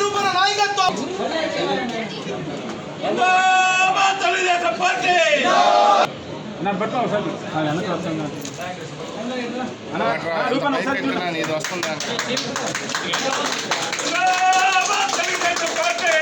రూపణ నాయకత్వం తెలుగుదేశం పార్టీ ఇది వస్తుందా. తెలుగుదేశం పార్టీ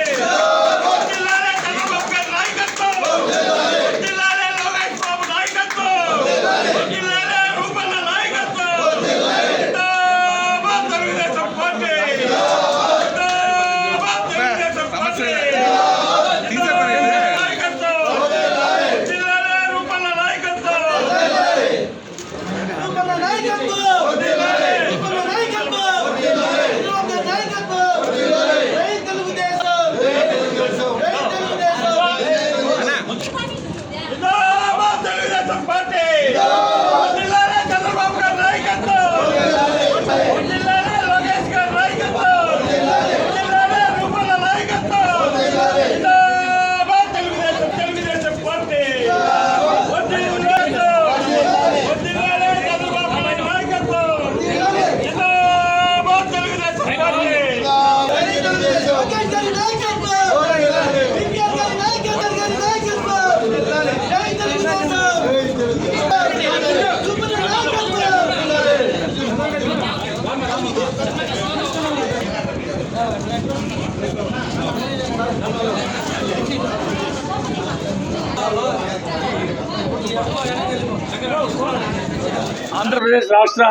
ఆంధ్రప్రదేశ్ రాష్ట్ర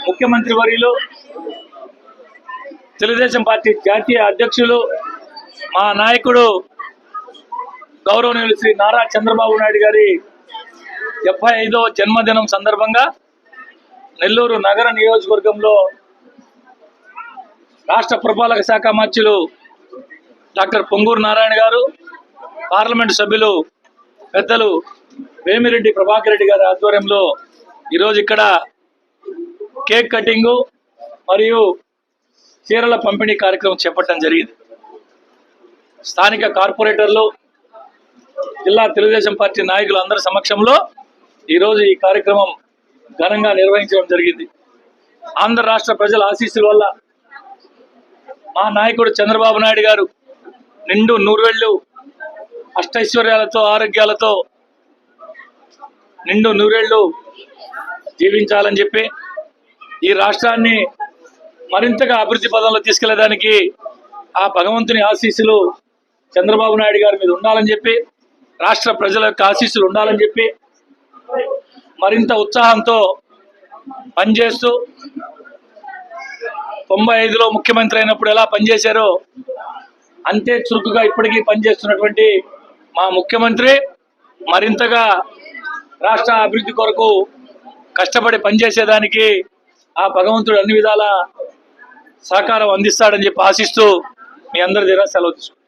ముఖ్యమంత్రి వర్యులు తెలుగుదేశం పార్టీ జాతీయ అధ్యక్షులు మా నాయకుడు గౌరవనీయులు శ్రీ నారా చంద్రబాబు నాయుడు గారి డెబ్బై ఐదో జన్మదినం సందర్భంగా నెల్లూరు నగర నియోజకవర్గంలో రాష్ట్ర పురపాలక శాఖ మంత్రులు డాక్టర్ పొంగూరు నారాయణ గారు పార్లమెంటు సభ్యులు పెద్దలు వేమిరెడ్డి ప్రభాకర్ రెడ్డి గారి ఆధ్వర్యంలో ఈరోజు ఇక్కడ కేక్ కటింగు మరియు చీరల పంపిణీ కార్యక్రమం చేపట్టడం జరిగింది. స్థానిక కార్పొరేటర్లు జిల్లా తెలుగుదేశం పార్టీ నాయకులు అందరి సమక్షంలో ఈరోజు ఈ కార్యక్రమం ఘనంగా నిర్వహించడం జరిగింది. ఆంధ్ర రాష్ట్ర ప్రజల ఆశీస్సుల వల్ల మా నాయకుడు చంద్రబాబు నాయుడు గారు నిండు నూరువేళ్ళు అష్టైశ్వర్యాలతో ఆరోగ్యాలతో నిండు నూరేళ్ళు జీవించాలని చెప్పి ఈ రాష్ట్రాన్ని మరింతగా అభివృద్ధి పదంలో తీసుకెళ్ళేదానికి ఆ భగవంతుని ఆశీస్సులు చంద్రబాబు నాయుడు గారి మీద ఉండాలని చెప్పి రాష్ట్ర ప్రజల యొక్క ఆశీస్సులు ఉండాలని చెప్పి మరింత ఉత్సాహంతో పనిచేస్తూ తొంభై ఐదులో ముఖ్యమంత్రి అయినప్పుడు ఎలా పనిచేశారో అంతే చురుకుగా ఇప్పటికీ పనిచేస్తున్నటువంటి మా ముఖ్యమంత్రి మరింతగా రాష్ట్ర అభివృద్ధి కొరకు కష్టపడి పనిచేసేదానికి ఆ భగవంతుడు అన్ని విధాల సహకారం అందిస్తాడని చెప్పి ఆశిస్తూ మీ అందరి దగ్గర సెలవు తీసుకుంటాం